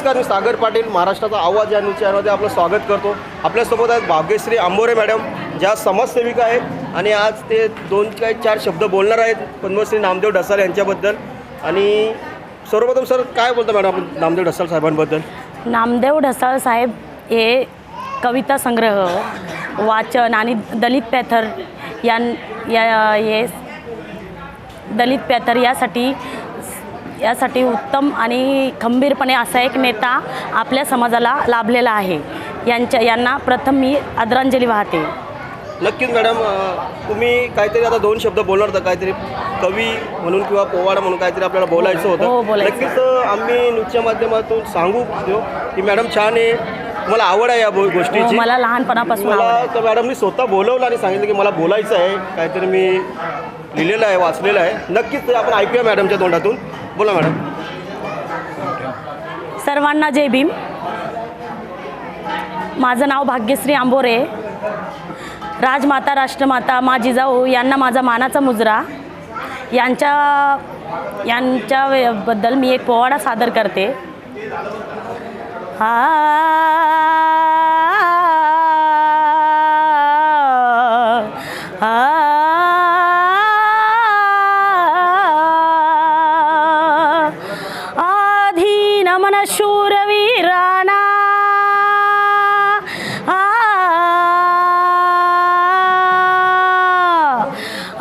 नमस्कार मी सागर पाटील महाराष्ट्राचा आवाज या न्यूज चॅनलमध्ये आपलं स्वागत करतो. आपल्यासोबत आहेत भाग्यश्री आंबोरे मॅडम ज्या समाजसेविका आहेत. आणि आज ते दोन काही चार शब्द बोलणार आहेत पद्मश्री नामदेव ढसाल यांच्याबद्दल. आणि सर्वप्रथम सर काय बोलतो मॅडम आपण नामदेव ढसाल साहेबांबद्दल? नामदेव ढसाळ साहेब हे कविता संग्रह वाचन आणि दलित पॅथर या या हे दलित पॅथर यासाठी यासाठी उत्तम आणि खंबीरपणे असा एक नेता आपल्या समाजाला लाभलेला आहे. यांच्या यांना प्रथम मी आदरांजली वाहते. नक्कीच मॅडम तुम्ही काहीतरी आता दोन शब्द बोलणार होता काहीतरी कवी म्हणून किंवा पोवाडा म्हणून काहीतरी आपल्याला बोलायचं हो, होतं बोलायचं. नक्कीच आम्ही न्यूजच्या माध्यमातून सांगू की मॅडम छान आहे मला आवड आहे या गो- हो, गोष्टीची मला लहानपणापासून मला. तर मॅडमनी स्वतः बोलवलं आणि सांगितलं की मला बोलायचं आहे काहीतरी मी लिहिलेलं आहे वाचलेलं आहे. नक्कीच आपण ऐकूया मॅडमच्या तोंडातून. बोला मॅडम. सर्वांना जय भीम. माझं नाव भाग्यश्री आंबोरे. राजमाता राष्ट्रमाता मा जिजाऊ यांना माझा मानाचा मुजरा. यांच्या यांच्याबद्दल मी एक पोवाडा सादर करते. हा. हा. नमन शूरवीराना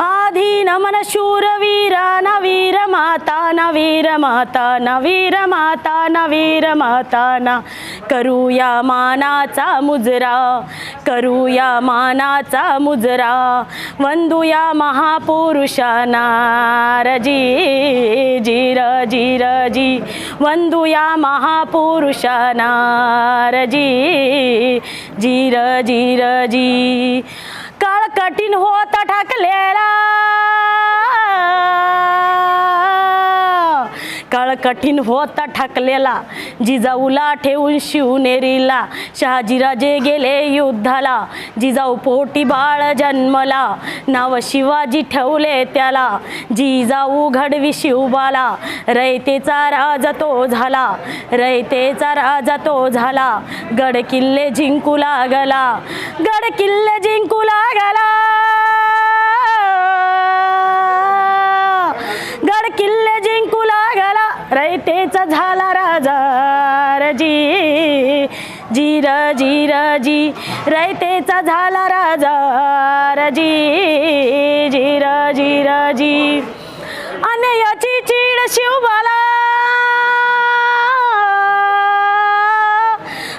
आधी नमन शूरवीरा नवीर माता नवीर माता करूया मानाचा मुजरा करूया मानाचा मुजरा वंदूया महापुरुषांना रजी जीर जीर जी वंदूया महापुरुषांना रजी जीर जीर जी काळ कठीण होता ठाकलेला काळ कठीण होता ठाकलेला. जिजाऊला ठेवून शिवनेरीला. शहाजीराजे गेले युद्धाला. जिजाऊ पोटी बाळ जन्मला. नाव शिवाजी ठेवले त्याला. जिजाऊ घडवी शिवबाला. रयतेचा राजा तो झाला. रयतेचा राजा तो झाला. गड किल्ले जिंकू लागला. गड किल्ले जिंकू लागला गड किल्ले जिंकू लागला रयतेचा झाला राजा रजी. जीर जीर जी रयतेचा झाला राजा रजी. जीर जीर जी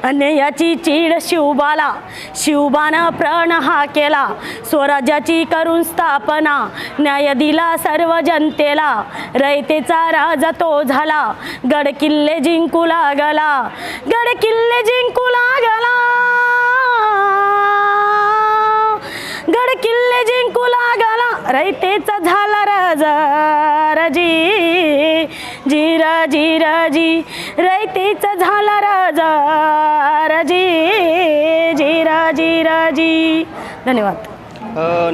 अन्यायाची चीड शिवबाला शिवबानं प्रण हा केला स्वराज्याची करून स्थापना न्याय दिला सर्व जनतेला रयतेचा राजा तो झाला गड किल्ले जिंकू लागला गड किल्ले जिंकू लागला. गड किल्ले जिंकू लागला. रयतेचा झाला राजा रजी. जीर जीर जी रयतेचा झाला राजा. रजी जीर जीर जी धन्यवाद.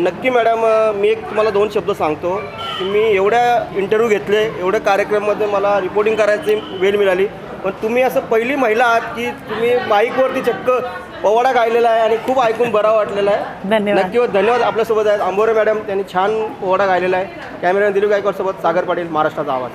नक्की मॅडम मी एक तुम्हाला दोन शब्द सांगतो. की मी एवढ्या इंटरव्ह्यू घेतले एवढ्या कार्यक्रममध्ये मला रिपोर्टिंग करायची वेळ मिळाली. पण तुम्ही असं पहिली महिला आहात की तुम्ही माईकवरती चक्क पवाडा गायलेला आहे आणि खूप ऐकून बरा वाटलेला आहे. धन्यवाद. नक्की धन्यवाद आपल्यासोबत आहेत. आंबोरे मॅडम त्यांनी छान पोवाडा गायलेला आहे. कॅमेरा दिलीप गायकवाडसोबत सागर पाटील महाराष्ट्राचा आवाज.